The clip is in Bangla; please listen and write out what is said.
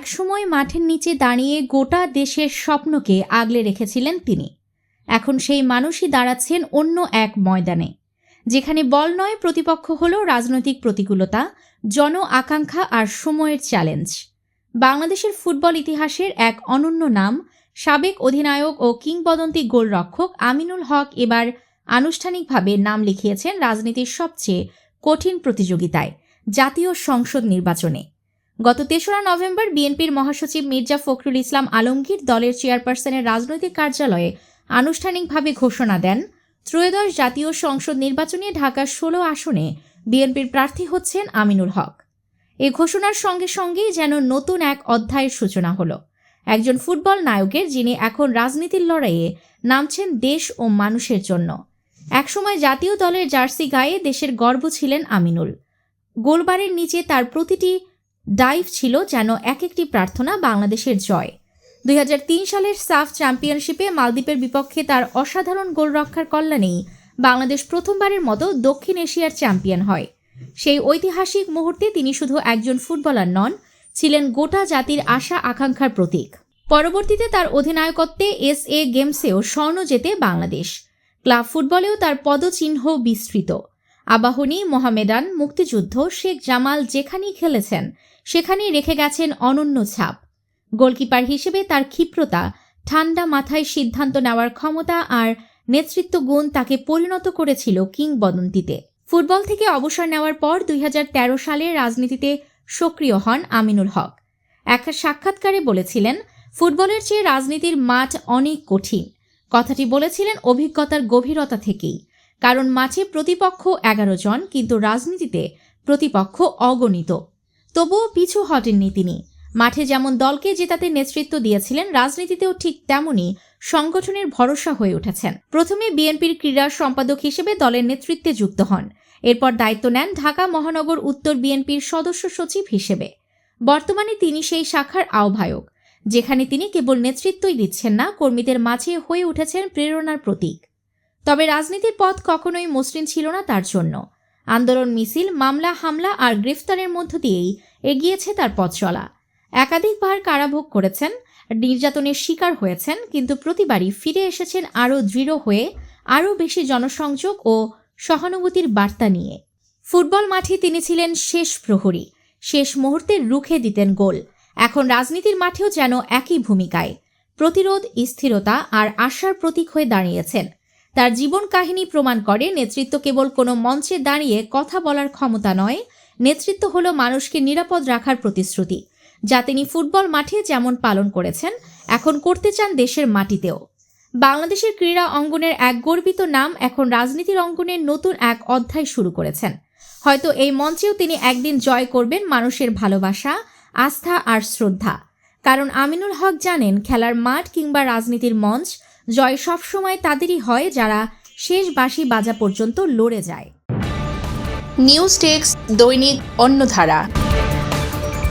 একসময় মাঠের নিচে দাঁড়িয়ে গোটা দেশের স্বপ্নকে আগলে রেখেছিলেন তিনি। এখন সেই মানুষই দাঁড়াচ্ছেন অন্য এক ময়দানে, যেখানে বল নয় প্রতিপক্ষ হল রাজনৈতিক প্রতিকূলতা, জন আকাঙ্ক্ষা আর সময়ের চ্যালেঞ্জ। বাংলাদেশের ফুটবল ইতিহাসের এক অনন্য নাম, সাবেক অধিনায়ক ও কিংবদন্তি গোলরক্ষক আমিনুল হক এবার আনুষ্ঠানিকভাবে নাম লিখিয়েছেন রাজনীতির সবচেয়ে কঠিন প্রতিযোগিতায়, জাতীয় সংসদ নির্বাচনে। গত তেসরা নভেম্বর বিএনপির মহাসচিব মির্জা ফখরুল ইসলাম আলমগীর দলের চেয়ারপারসনের রাজনৈতিক কার্যালয়ে আনুষ্ঠানিকভাবে ঘোষণা দেন। ত্রয়োদশ জাতীয় সংসদ নির্বাচনে ঢাকার ষোলো আসনে বিএনপির প্রার্থী হচ্ছেন আমিনুল হক। এ ঘোষণার সঙ্গে সঙ্গেই যেন নতুন এক অধ্যায়ের সূচনা হলো। একজন ফুটবল নায়কের যিনি এখন রাজনীতির লড়াইয়ে নামছেন দেশ ও মানুষের জন্য। একসময় জাতীয় দলের জার্সি গায়ে দেশের গর্ব ছিলেন আমিনুল। গোলবারের নিচে তার প্রতিটি ডাইভ ছিল যেন এক একটি প্রার্থনা বাংলাদেশের জয়। দুই হাজার তিন সালের সাফ চ্যাম্পিয়নশিপে মালদ্বীপের বিপক্ষে তার অসাধারণ গোল রক্ষার কল্যাণেই বাংলাদেশ প্রথমবারের মতো দক্ষিণ এশিয়ার চ্যাম্পিয়ন হয়। সেই ঐতিহাসিক মুহূর্তে তিনি শুধু একজন ফুটবলার নন, ছিলেন গোটা জাতির আশা আকাঙ্ক্ষার প্রতীক। পরবর্তীতে তার অধিনায়কত্বে এস এ গেমসেও স্বর্ণ জেতে বাংলাদেশ। ক্লাব ফুটবলেও তার পদচিহ্ন বিস্তৃত। আবাহনী মোহামেডান মুক্তিযুদ্ধ শেখ জামাল যেখানেই খেলেছেন, সেখানেই রেখে গেছেন অনন্য ছাপ। গোলকিপার হিসেবে তার ক্ষিপ্রতা, ঠান্ডা মাথায় সিদ্ধান্ত নেওয়ার ক্ষমতা আর নেতৃত্ব গুণ তাকে পরিণত করেছিল কিংবদন্তিতে। ফুটবল থেকে অবসর নেওয়ার পর দুই হাজার তেরো সালে রাজনীতিতে সক্রিয় হন আমিনুল হক। এক সাক্ষাৎকারে বলেছিলেন, ফুটবলের চেয়ে রাজনীতির মাঠ অনেক কঠিন। কথাটি বলেছিলেন অভিজ্ঞতার গভীরতা থেকেই। কারণ মাঠে প্রতিপক্ষ এগারো জন, কিন্তু রাজনীতিতে প্রতিপক্ষ অগণিত। তবুও পিছু হটেননি তিনি। মাঠে যেমন দলকে জেতাতে নেতৃত্ব দিয়েছিলেন, রাজনীতিতেও ঠিক তেমনই সংগঠনের ভরসা হয়ে উঠেছেন। প্রথমে বিএনপির ক্রীড়া সম্পাদক হিসেবে দলের নেতৃত্বে যুক্ত হন। এরপর দায়িত্ব নেন ঢাকা মহানগর উত্তর বিএনপির সদস্য সচিব হিসেবে। বর্তমানে তিনি সেই শাখার আহ্বায়ক, যেখানে তিনি কেবল নেতৃত্বই দিচ্ছেন না, কর্মীদের মাঝে হয়ে উঠেছেন প্রেরণার প্রতীক। তবে রাজনীতির পথ কখনোই মসৃণ ছিল না তার জন্য। আন্দোলন, মিছিল, মামলা, হামলা আর গ্রেফতারের মধ্য দিয়েই এগিয়েছে তার পথ চলা। একাধিকবার কারাভোগ করেছেন, নির্যাতনের শিকার হয়েছেন, কিন্তু প্রতিবারই ফিরে এসেছেন আরও দৃঢ় হয়ে, আরও বেশি জনসংযোগ ও সহানুভূতির বার্তা নিয়ে। ফুটবল মাঠে তিনি ছিলেন শেষ প্রহরী। শেষ মুহূর্তে রুখে দিতেন গোল। এখন রাজনীতির মাঠেও যেন একই ভূমিকায়। প্রতিরোধ, স্থিরতা আর আশার প্রতীক হয়ে দাঁড়িয়েছেন। তার জীবন কাহিনী প্রমাণ করে নেতৃত্ব কেবল কোনো মঞ্চে দাঁড়িয়ে কথা বলার ক্ষমতা নয়, নেতৃত্ব হলো মানুষকে নিরাপদ রাখার প্রতিশ্রুতি, যা তিনি ফুটবল মাঠে যেমন পালন করেছেন, এখন করতে চান দেশের মাটিতেও। বাংলাদেশের ক্রীড়া অঙ্গনের এক গর্বিত নাম এখন রাজনীতির অঙ্গনের নতুন এক অধ্যায় শুরু করেছেন। হয়তো এই মঞ্চেও তিনি একদিন জয় করবেন মানুষের ভালোবাসা, আস্থা আর শ্রদ্ধা। কারণ আমিনুল হক জানেন, খেলার মাঠ কিংবা রাজনীতির মঞ্চ জয় সবসময় তাদেরই হয় যারা শেষ বাঁশি বাজা পর্যন্ত লড়ে যায়। নিউজ টেক্স দৈনিক অন্যধারা